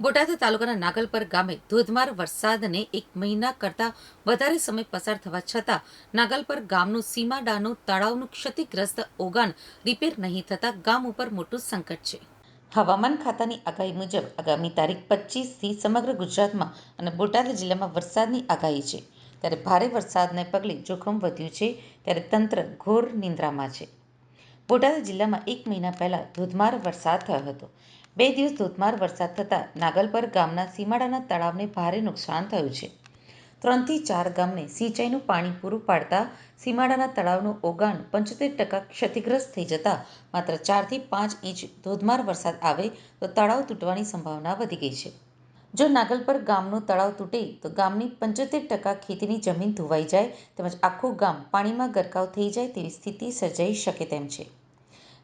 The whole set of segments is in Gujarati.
બોટાદ તાલુકાના નાગલપર ગામે ધોધમાર વરસાદને એક મહિના કરતાં વધારે સમય પસાર થવા છતાં નાગલપર ગામનું સીમાડાનું તળાવનું ક્ષતિગ્રસ્ત ઓગાન રિપેર નહીં થતાં ગામ ઉપર મોટું સંકટ છે. હવામાન ખાતાની આગાહી મુજબ આગામી તારીખ પચીસથી સમગ્ર ગુજરાતમાં અને બોટાદ જિલ્લામાં વરસાદની આગાહી છે. ત્યારે ભારે વરસાદને પગલે જોખમ વધ્યું છે ત્યારે તંત્ર ઘોર નિંદ્રામાં છે. બોટાદ જિલ્લામાં એક મહિના પહેલાં ધોધમાર વરસાદ થયો હતો. બે દિવસ ધોધમાર વરસાદ થતાં નાગલપર ગામના સીમાડાના તળાવને ભારે નુકસાન થયું છે. ત્રણથી ચાર ગામને સિંચાઈનું પાણી પૂરું પાડતા સીમાડાના તળાવનું ઓગાણ પંચોતેર ટકા ક્ષતિગ્રસ્ત થઈ જતાં માત્ર ચારથી પાંચ ઇંચ ધોધમાર વરસાદ આવે તો તળાવ તૂટવાની સંભાવના વધી ગઈ છે. જો નાગલપર ગામનું તળાવ તૂટે તો ગામની પંચોતેર ટકા ખેતીની જમીન ધોવાઈ જાય તેમજ આખું ગામ પાણીમાં ગરકાવ થઈ જાય તેવી સ્થિતિ સર્જાઈ શકે તેમ છે.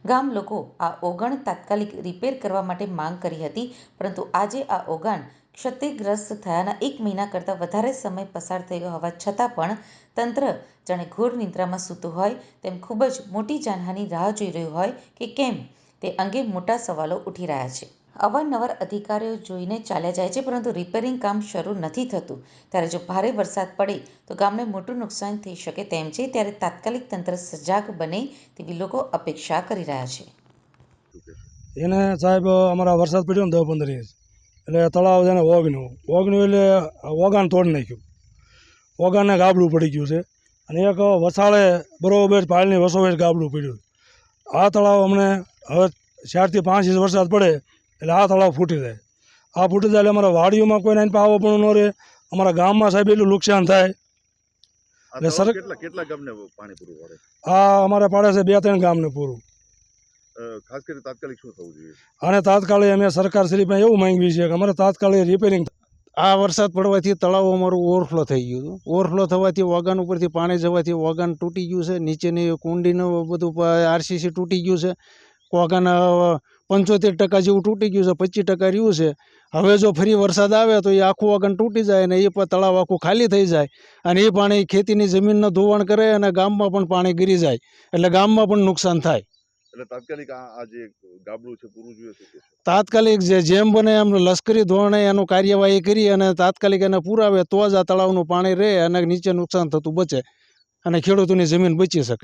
ગામ લોકો આ ઓગણ તાત્કાલિક રિપેર કરવા માટે માંગ કરી હતી, પરંતુ આજે આ ઓગાણ ક્ષતિગ્રસ્ત થયાના એક મહિના કરતાં વધારે સમય પસાર થયો હોવા છતાં પણ તંત્ર જાણે ઘોર નિંદ્રામાં સૂતું હોય તેમ ખૂબ જ મોટી જાનહાની રાહ જોઈ રહ્યું હોય કે કેમ તે અંગે મોટા સવાલો ઉઠી રહ્યા છે. અવારનવાર અધિકારીઓ જોઈને ચાલ્યા જાય છે, પરંતુ રિપેરિંગ કામ શરૂ નથી થતું. ત્યારે જો ભારે વરસાદ પડે તો ગામને મોટું નુકસાન થઈ શકે તેમ છે, ત્યારે તાત્કાલિક તંત્ર સજાગ બને તેવી લોકો અપેક્ષા કરી રહ્યા છે. એને સાહેબ, અમારા વરસાદ પડ્યો ને દસ પંદર ઇંચ એટલે તળાવ છે ને ઓગણું ઓગણું એટલે ઓગાન તોડી નાખ્યું. ઓગાનને ગાબડું પડી ગયું છે. અને એક વસાળે બરોબર પાલની વસોવેશ ગાબડું પડ્યું. આ તળાવ અમને હવે ચારથી પાંચ ઇંચ વરસાદ પડે એટલે આ તળાવ ફૂટી જાય. આ ફૂટી જાય એટલે અમારા વાડીઓમાં કોઈને એની પાવો પણ ન રહે. અમારા ગામમાં સાહેબ એટલું નુકસાન થાય. એટલે સર- કેટલા કેટલા ગામને પાણી પૂરું પાડે આ અમારે પાડે છે બે ત્રણ ગામને પૂરું. ખાસ કરીને તાત્કાલિક શું થવું જોઈએ? અને તાત્કાલિક અમે સરકાર શ્રી પાસે એવું માંગવી છે કે અમારે તાત્કાલિક રિપેરિંગ આ વરસાદ પડવાથી તળાવ અમારું ઓવરફ્લો થઈ ગયું હતું. ઓવરફ્લો થવાથી વાગન ઉપરથી પાણી જવાથી વાગન તૂટી ગયું છે. નીચેની કુંડીનું બધું આરસીસી તૂટી ગયું છે. વાગાન પંચોતેર ટકા જેવું તૂટી ગયું છે પચીસ ટકા રહ્યું છે. હવે જો ફરી વરસાદ આવે તો એ આખું આગળ તૂટી જાય અને એ પણ તળાવ આખું ખાલી થઈ જાય. અને એ પાણી ખેતીની જમીનનું ધોવાણ કરે અને ગામમાં પણ પાણી ગીરી જાય. એટલે ગામમાં પણ નુકસાન થાય. એટલે તાત્કાલિક આ આ જે ગાબડું છે પૂરું જોઈએ શું તાત્કાલિક જે જેમ બને એમ લશ્કરી ધોરણે એનું કાર્યવાહી કરી અને તાત્કાલિક એને પુરાવે તો જ આ તળાવનું પાણી રહે અને નીચે નુકસાન થતું બચે અને ખેડૂતોની જમીન બચી શકે.